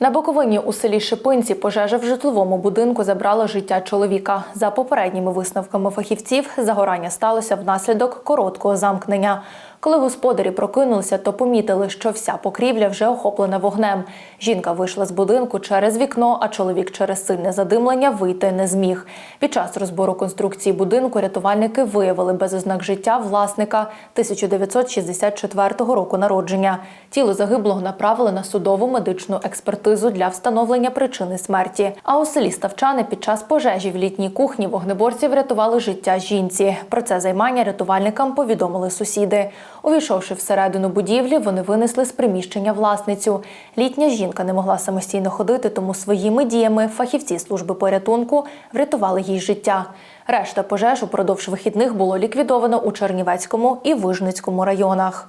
На Буковині у селі Шипинці пожежа в житловому будинку забрала життя чоловіка. За попередніми висновками фахівців, загорання сталося внаслідок короткого замкнення. Коли господарі прокинулися, то помітили, що вся покрівля вже охоплена вогнем. Жінка вийшла з будинку через вікно, а чоловік через сильне задимлення вийти не зміг. Під час розбору конструкції будинку рятувальники виявили без ознак життя власника 1964 року народження. Тіло загиблого направили на судову медичну експертизу для встановлення причини смерті. А у селі Ставчани під час пожежі в літній кухні вогнеборці врятували життя жінці. Про це займання рятувальникам повідомили сусіди. Увійшовши всередину будівлі, вони винесли з приміщення власницю. Літня жінка не могла самостійно ходити, тому своїми діями фахівці служби порятунку врятували їй життя. Решта пожеж упродовж вихідних було ліквідовано у Чернівецькому і Вижницькому районах.